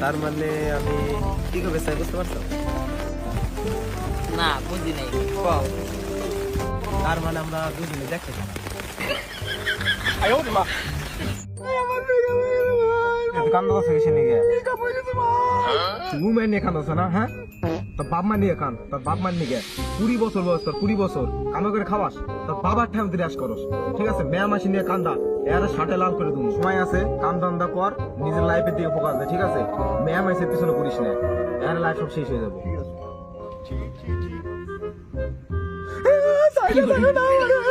তার মানে আমি কি করবে স্যার বুঝতে পারছ? না বুঝি নাই কও। তার মানে আমরা দুজনে দেখতে চাই কান্দ করছে কিসে নিয়ে তুমি আছো না হ্যাঁ? তোর বাপ মা নিয়ে কান তোর বাপ মার নিয়ে কুড়ি বছর বয়স তোর কুড়ি বছর। কামা করে খাওয়াস তোর বাবার ঠেম তুই করস। ঠিক আছে? মেয়া মাসি নিয়ে কান্দা এর সাটে লাল করে তুমি সময় আছে কাম ধান্দা কর নিজের লাইফের দিকে ফোকাস দে ঠিক আছে? মেয়া মাসের পিছনে করিস না। এর লাইফ সব শেষ হয়ে যাবে। ও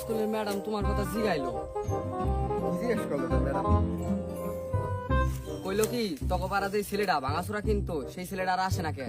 স্কুলের ম্যাডাম তোমার কথা জিগাইলো। কইলো কি তখন পাড়া যে ছেলেটা ভাঙাচুরা কিন্তু সেই ছেলেটা আর আসে না কে?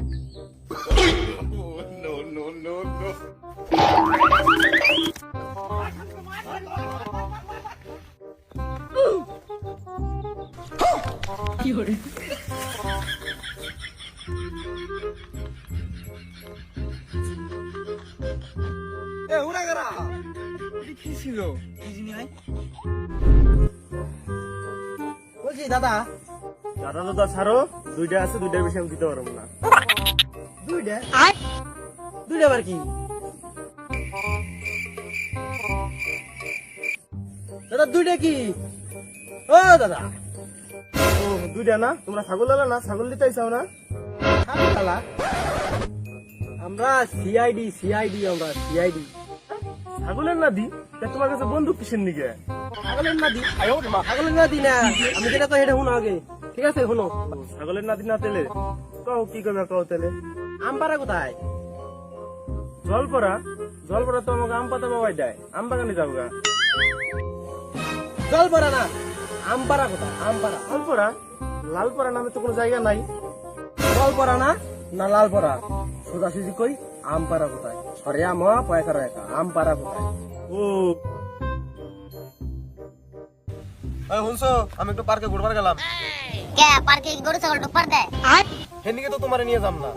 বলছি দাদা। দাদা দাদা ছাড়ো দুইটা আছে দুইটার বেশি আমি দিতে পারব না। দুইটা? দুইটা আবার কি? দাদা দুইটা কি? ও দাদা। ও দুইটা না? তোমরা ছাগল আলা না? ছাগল দিতে চাও না? খালা আমরা সিআইডি সিআইডি আমরা সিআইডি ছাগলের না দি? তা তোমার কাছে বন্দুক কিসের নিকে ছাগলের না দি ছাগলের না দি না। আমি যেটা তো এটা শুনো আগে। ঠিক আছে শুনো। ছাগলের নাতি না তেলে? কও কি করবে কও তেলে? আমপারা কোথায়? জল পড়া জল পড়া তো আমাকে আম পাতা বাবাই দেয়। আম বাগানে যাব গা। জলপড়া না আমপারা কোথায়? আমপারা জল পড়া লাল নামে তো কোনো জায়গা নাই। জল পড়া না না লাল পড়া সোজাসুজি কই আমপারা কোথায়? সরে আম পয়সা একা আমপারা কোথায়? ও। শুনছো আমি একটু পার্কে ঘুরবার গেলাম। কে পার্কে গরু ছাগল ঢুকবার দেয় সেদিকে তো তোমার নিয়ে যাম না।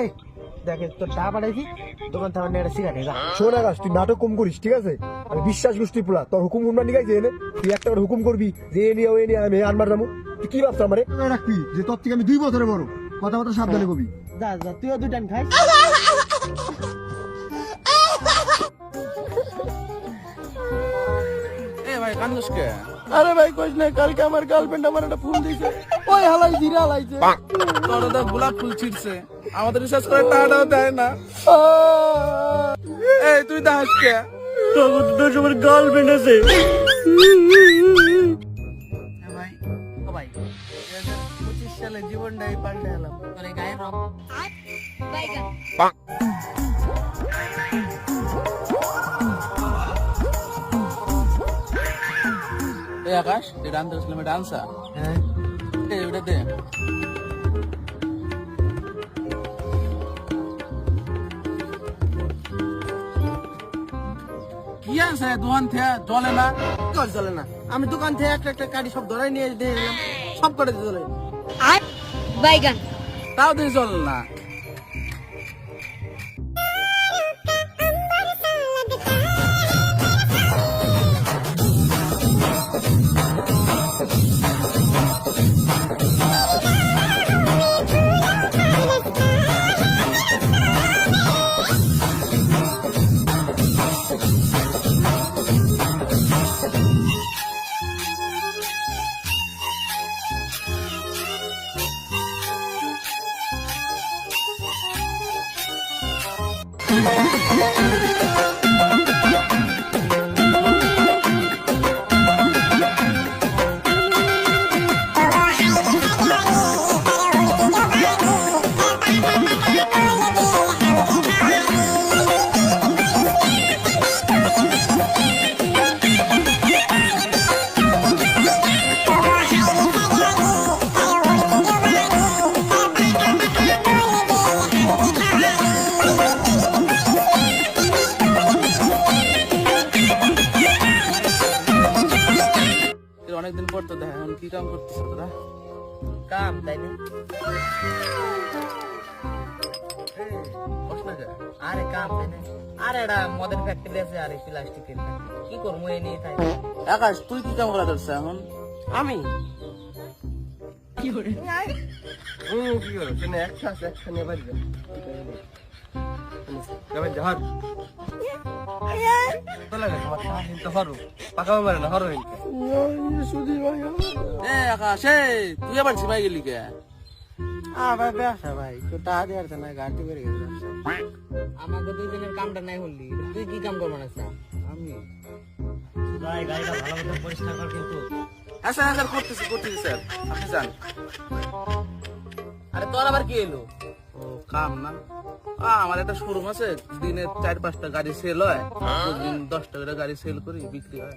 এই দেখে তোর চা পাঠাইছি দোকান থেকে একটা সিগারেট যা। শোন আকাশ তুই নাটক কম করিস ঠিক আছে? আমি বিশ্বাস গোষ্ঠী পোলা তোর হুকুম হুমরা নিগাইছে এনে তুই একটা করে হুকুম করবি যে এ নিয়ে ও এ নিয়ে আমি আনবার যাব। তুই কি ভাবছ আমারে? রাখবি যে তোর থেকে আমি দুই বছরে বড়। কথা কথা সাবধানে কবি। যা যা তুইও দুই খাই আরে ভাই কইস না কালকে আমার গার্লফ্রেন্ড আমার একটা ফোন দিয়েছে ওই হালাই জিরা হালাইছে। তোর তো গোলাপ ফুল ছিড়ছে। আমাদের রিসার্চ করে টাকাটাও দেয় না। এই তুই তো হাসকে তোর তো সবার গার্লফ্রেন্ড আছে। ভাই ও ভাই পঁচিশ সালে জীবনটাই পাল্টে এলাম তোর গায়ের রং এই আকাশ এই ডান্স আসলাম ডান্সা হ্যাঁ। ওটা দে। কি আছে দোকান থেকে? জলে না? চলে না? আমি দোকান থেকে একটা একটা কাটি সব ধরাই নিয়ে দিয়ে এলাম। সব করে দিয়ে চলে বাইগান। তাও দিয়ে জল না। আরে কাম তাই না আরে এটা মদের ফ্যাক্টরি আছে আর প্লাস্টিকের কি করব এই নিয়ে তাই আকাশ তুই কি কাম করা ধরছে এখন? আমি? কি করে? হুম কি করো তুমি একটা আছে একটা নিয়ে বাড়ি যাবেন যা হর। চলে গেছে তোমার মারে না হরো হিনতে এ আকাশ এ তুই আবার ঝিমাই গেলি কে? ব্যবসা ভাই টাকা না গেছে আমাকে কামটা নাই হলি তুই কি কাম করব না আমি ভাই গাড়িটা ভালো মতো পরিষ্কার কর কিন্তু। হ্যাঁ স্যার হ্যাঁ স্যার করতেছি করতেছি স্যার। আপনি যান। আরে তোর আবার কি এলো ও কাম না। আমার একটা শোরুম আছে। দিনে চার পাঁচটা গাড়ি সেল হয়। প্রতিদিন দশটা করে গাড়ি সেল করি বিক্রি হয়।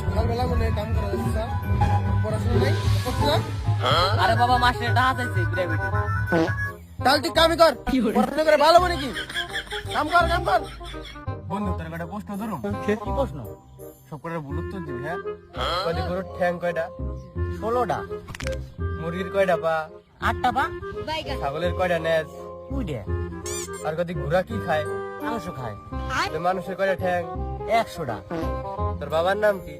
সকালবেলা। মনে কাম করা যাচ্ছে পড়াশোনা নাই করতে আরে বাবা মাস্টার টাকা চাইছে প্রাইভেটে তাহলে তুই কামই কর। পড়াশোনা করে ভালো মনে কি? কাম কর কাম কর। বন্ধু তোর একটা প্রশ্ন ধরো কি? প্রশ্ন? সব বুলুত তো দিবি হ্যাঁ? গরুর ঠ্যাং কয়টা? ষোলোটা। মুরগির কয়টা পা? আটটা পা? ছাগলের কয়টা নেজ? উইডে আর কদি ঘোড়া কি খায়? মাংস খায়। মানুষের কয়টা ঠ্যাং? একশোটা। তোর বাবার নাম কি?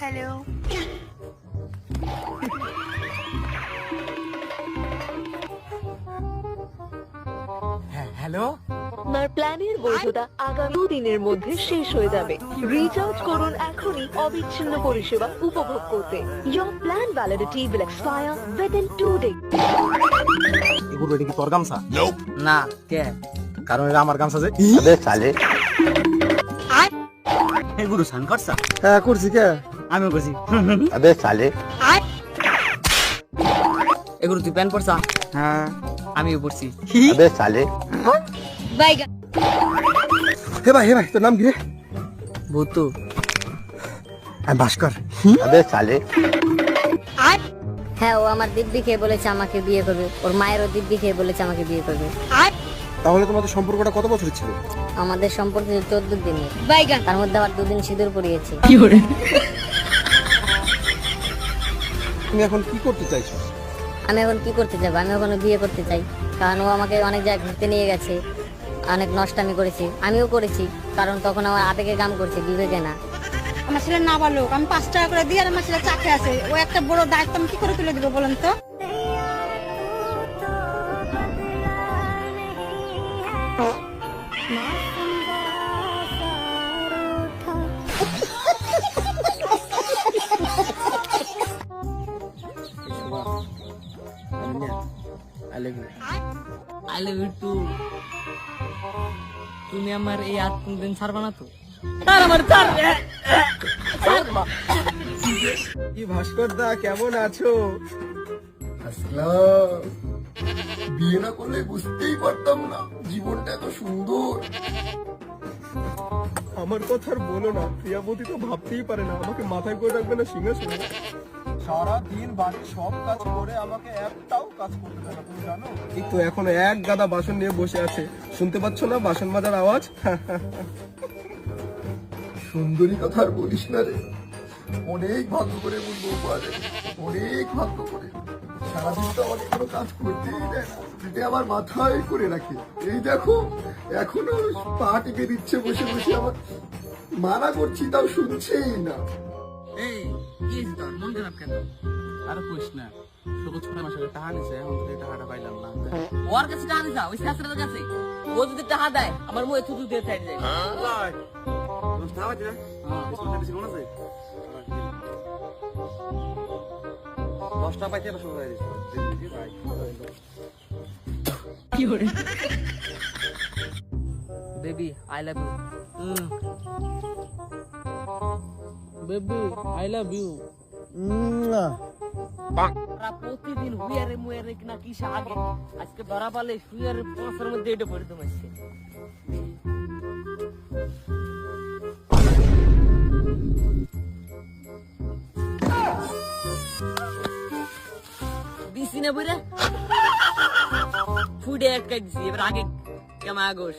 হ্যালো। হ্যাঁ হ্যালো? আপনার প্ল্যানের বৈধতা আগামী দুদিনের মধ্যে শেষ হয়ে যাবে। রিচার্জ করুন এখনই অবিচ্ছিন্ন পরিষেবা উপভোগ করতে। Your plan validity will expire within two days. এগুলো এটা কি তোর গামছা? না কে? কারণ এটা আমার গামছা যে। এগুলো সান করছা হ্যাঁ করছি কে? আমিও করছি। এগুলো তুই প্যান পড়ছা হ্যাঁ। আমিও পড়ছি বাইগান হে ভাই হে ভাই তোর নাম কি রে? ভূতু। আমি ভাস্কর। হ্যাঁ ও আমার দিব্যি খেয়ে বলেছে আমাকে বিয়ে করবে। ওর মায়েরও দিব্যি খেয়ে বলেছে আমাকে বিয়ে করবে। তাহলে তোমাদের সম্পর্কটা কত বছর ছিল? আমাদের সম্পর্ক চোদ্দ দিনের। বাইগান। তার মধ্যে আবার দুদিন সিঁদুর পরিয়েছে তুমি এখন কি করতে চাইছো? আমি এখন কি করতে যাব? আমি ওখানে বিয়ে করতে চাই। কারণ ও আমাকে অনেক জায়গায় ঘুরতে নিয়ে গেছে। অনেক নষ্টামি করেছি। আমিও করেছি। কারণ তখন আমার আবেগে কাম করছে বিবেকে না। আমার ছেলে না বালক আমি পাঁচ টাকা করে দিই আর আমার ছেলে চাকরি আছে। ও একটা বড় দায়িত্ব আমি কি করে তুলে দিব বলেন তো? তুমি আমার এই হাত কোনদিন ছাড়বা না তো? আমার ছাড়বে কি ভাস্কর দা কেমন আছো? বিয়ে না করলে বুঝতেই পারতাম না জীবনটা এত সুন্দর। আমার কথা আর বলো না প্রিয়াবতী তো ভাবতেই পারে না আমাকে মাথায় করে রাখবে না সিংহাসনে। সারা দিন বাড়ির সব কাজ করে আমাকে একটাও কাজ করতে দেয় না তুমি জানো? এই তো এখন এক গাদা বাসন নিয়ে বসে আছে। শুনতে পাচ্ছ না বাসন মাজার আওয়াজ? সুন্দরী কথা আর বলিস না রে। অনেক ভাগ্য করে এমন বউ পাওয়া যায় অনেক ভাগ্য করে। সারাদিন তো আমাকে কোনো কাজ করতেই দেয় না। এটা আমার মাথায় করে রাখে। এই দেখো এখনও পা টিপে দিচ্ছে বসে বসে আমার মানা করছি তাও শুনছেই না। এই কি হয়েছে তোর? মন খারাপ কেন? আর কইস না তোকে ছয় মাসের টাকা নিছে এখন থেকে টাকাটা পাইলাম না। ওর কাছে টাকা দিছা ওই শাস্ত্রের কাছে। ও যদি টাকা দেয় আমার মুখে থুতু দিয়ে যায় দশটা পাইতে শুরু হয়ে কি করে baby I love you baby I love you প্রতিদিন হুইয়ারে মুয়ারে কিনা কিসে আগে? আজকে ধরা পালে হুইয়ারে পাঁচের মধ্যে এটা পড়ে তোমাইছে দিছি না বইরে ফুটে আটকাই দিছি এবার আগে কেমন আগোস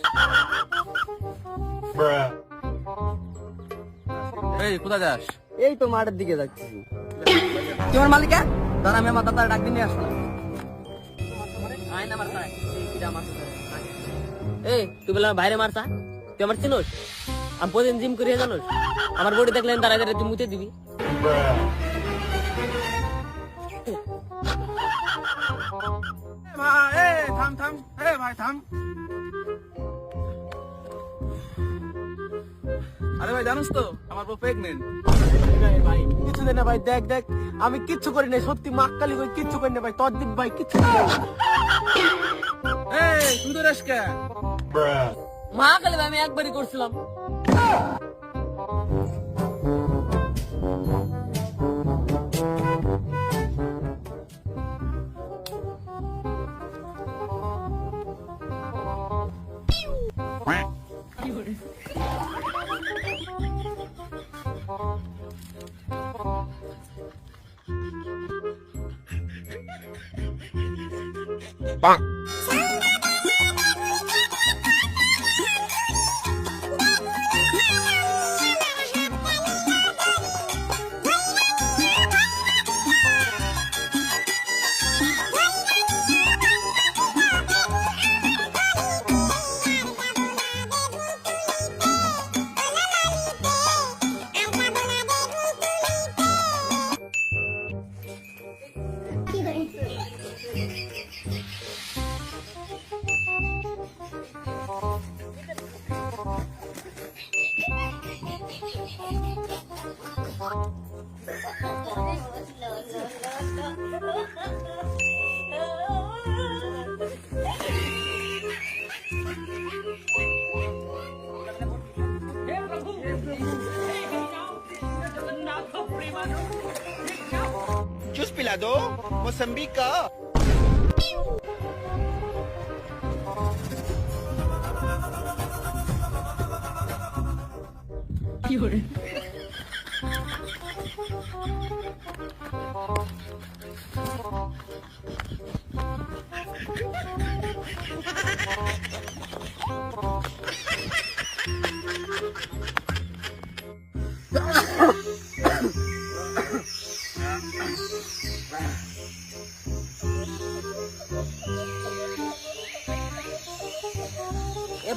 এই কোথায় যাস এই তো মাঠের দিকে যাচ্ছি তোমার মালিকা দাঁড়া আমি আমার দাদা ডাক দিয়ে আসলাম আয় না মারতা এই তুই বলে আমার বাইরে মারতা তুই আমার চিনোস আমি প্রতিদিন জিম করিয়ে জানোস আমার বডি দেখলেন তারা তুই মুতে দিবি থাম থাম। এই ভাই থাম। আরে ভাই জানিস তো আমার বউ প্রেগনেন্ট ভাই কিছু দেয় না ভাই দেখ দেখ আমি কিচ্ছু করি নাই সত্যি মাক্কালি কই কিচ্ছু করি না ভাই তদ্দীপ ভাই কিচ্ছু এই তুই তো মা কালে আমি একবারই করছিলাম। Betul. Bang. Lado, Mozambica. You're...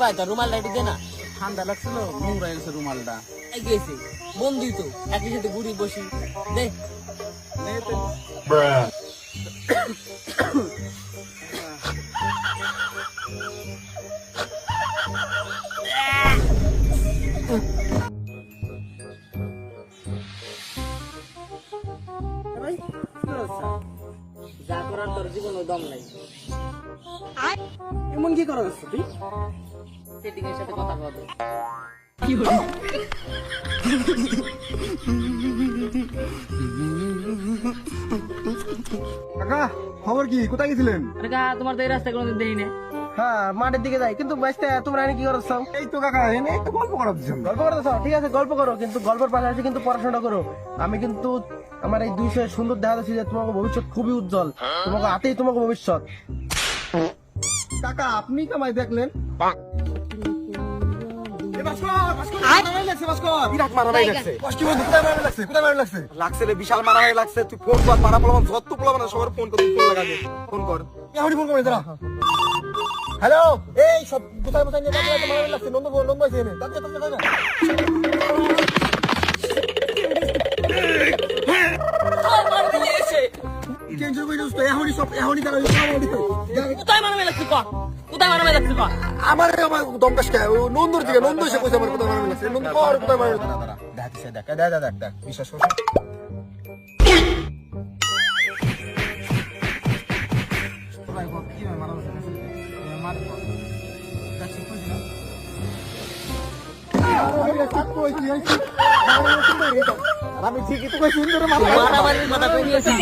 ভাই তোর রুমালটা একটু দে না ঠান্ডা লাগছিল নোংরা গেছে রুমালটা। গেছে বন্ধুই তো একই সাথে ঘুরি বসি। দে। তো। যা করার তোর জীবনে দম নাই। এমন কি করা তুই? সেটিং এর সাথে কথা বলতে কাকা খবর কি? কোথায় গেছিলেন? আরে কা তোমার তো এই রাস্তা কোনোদিন দেই না হ্যাঁ মাঠের দিকে যাই। কিন্তু বাইসতে তোমরা এনে কি করছ? এই তো কাকা এনে একটু গল্প করার গল্প করতেছ ঠিক আছে গল্প করো কিন্তু গল্পের পাশাপাশি কিন্তু পড়াশোনা করো। আমি কিন্তু আমার এই দুইশো সুন্দর দেখা যাচ্ছে যে তোমাকে ভবিষ্যৎ খুবই উজ্জ্বল। তোমাকে হাতেই তোমাকে ভবিষ্যৎ। কাকা আপনি কামাই দেখলেন? লাগছে রে বিশাল মারামারি লাগছে তুই ফোন কর পাড়া পোলাবান যত পোলাবান সবার ফোন কর ফোন লাগাবে ফোন কর এখনই ফোন করে দাঁড়া হ্যালো এই সব কোথায় কোথায় নিয়ে লাগছে করে এখনই সব এখনই দাঁড়া কোথায় মারবে লাগছে ক কোথায় আমার আমার দমকাশ কে? নন্দর দিকে নন্দ এসে কইছে আমার কোথায় মারামারি লাগছে নন্দ কর কোথায় মারামারি লাগছে দেখ দেখ দেখ দেখ দেখ বিশ্বাস কর। আমি ঠিকই তো সুন্দর মারামারির কথা কই নিয়েছি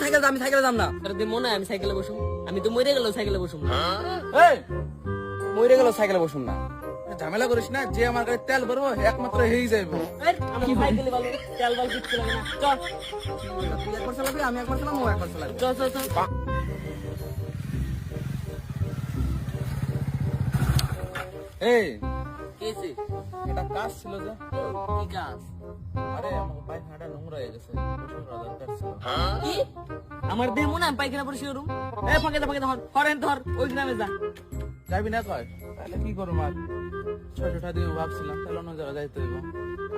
সাইকেল আমি সাইকেলে যাম না তোর মনে আমি সাইকেলে বসুম আমি তো মরে গেল সাইকেলে বসুম না মরে গেল সাইকেলে বসুন না ঝামেলা করিস না যে আমার গাড়ি তেল ভরবো একমাত্র হেই যাইবো আমি একবার চালাবো ও একবার চালাবি চল চল চল এই কেছে এটা কাজ ছিল যে কি কাজ? আরে আমার পায়খানাটা নোংরা হয়ে গেছে গোসল করা দরকার ছিল। কি? আমার দেহ মনে হয় পায়খানা পরিষ্কার করুম এ ফাঁকে দা ফাঁকে ধর হরেন ধর ওই গ্রামে যা। যাবি না কয়? তাহলে কি করব আর? ভাবছিলাম তাহলে অন্য জায়গায় যাইতে হইব।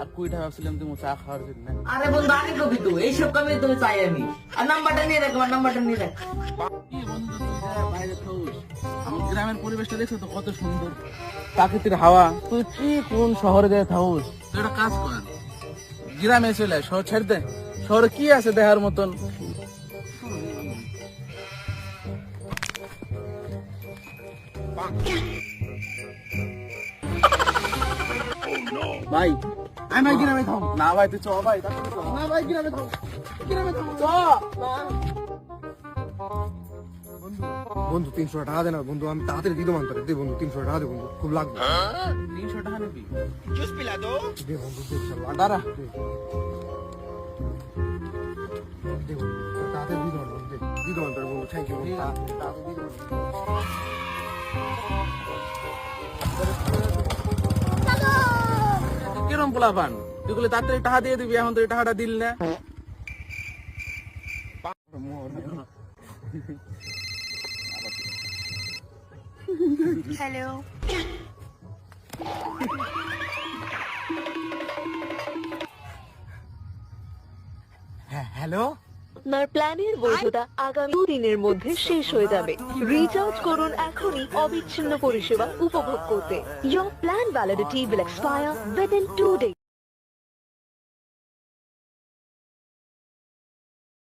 আর কুড়িটা ভাবছিলাম তুমি চা খাওয়ার জন্য। আরে বন্ধু কবি তো এইসব কামে তুমি চাই আমি। আর নাম্বারটা নিয়ে রাখ নাম্বারটা নিয়ে রাখ। বন্ধু বাইরে থাকুস। আমার গ্রামের পরিবেশটা দেখছ তো কত সুন্দর। প্রাকৃতিক হাওয়া। তুই কি কোন শহরে যায় থাকুস? তুই একটা কাজ কর। গ্রামে চলে শহর ছেড়ে দে। শহরে কি আছে দেখার মতন? ভাই আমি ভাই গ্রামে থাম। না ভাই তুই চ ভাই। না ভাই গ্রামে থাম। গ্রামে থাম। চ। বন্ধু তিনশো টাকা দে না। বন্ধু আমি তাড়াতাড়ি দিতে মানতে দে বন্ধু তিনশো টাকা দে বন্ধু। খুব লাগবে। তিনশো টাকা নিবি? দে বন্ধু দে। দাঁড়া দে। বন্ধু তাড়াতাড়ি দিতে মানতে দে দিতে মানতে বন্ধু। থ্যাংক ইউ তাড়াতাড়ি দিতে মানতে কিরম পোলাপান? তুই তাড়াতাড়ি টাকা দিয়ে দিবি এখন তুই টাকাটা দিল না। Hello hello? আপনার প্ল্যানের বৈধতা আগামী দুদিনের মধ্যে শেষ হয়ে যাবে রিচার্জ করুন এখনই অবিচ্ছিন্ন পরিষেবা উপভোগ করতে Your plan validity will expire within two days.